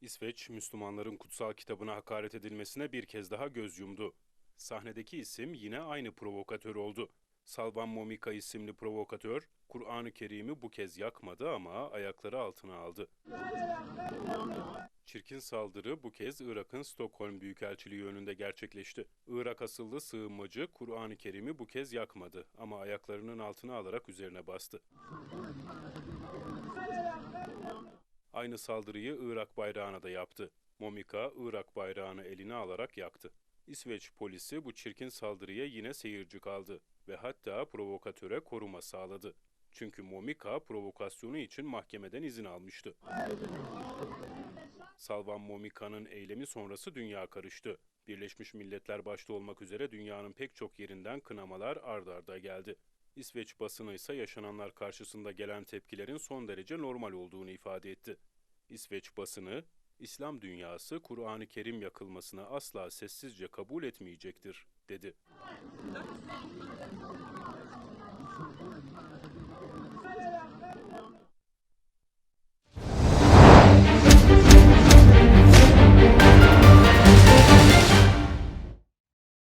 İsveç, Müslümanların kutsal kitabına hakaret edilmesine bir kez daha göz yumdu. Sahnedeki isim yine aynı provokatör oldu. Salvan Momika isimli provokatör, Kur'an-ı Kerim'i bu kez yakmadı ama ayakları altına aldı. Çirkin saldırı bu kez Irak'ın Stockholm Büyükelçiliği önünde gerçekleşti. Irak asıllı sığınmacı Kur'an-ı Kerim'i bu kez yakmadı ama ayaklarının altına alarak üzerine bastı. Aynı saldırıyı Irak bayrağına da yaptı. Momika Irak bayrağını eline alarak yaktı. İsveç polisi bu çirkin saldırıya yine seyirci kaldı ve hatta provokatöre koruma sağladı. Çünkü Momika provokasyonu için mahkemeden izin almıştı. Salvan Momika'nın eylemi sonrası dünya karıştı. Birleşmiş Milletler başta olmak üzere dünyanın pek çok yerinden kınamalar ard arda geldi. İsveç basını ise yaşananlar karşısında gelen tepkilerin son derece normal olduğunu ifade etti. İsveç basını, İslam dünyası Kur'an-ı Kerim yakılmasını asla sessizce kabul etmeyecektir, dedi.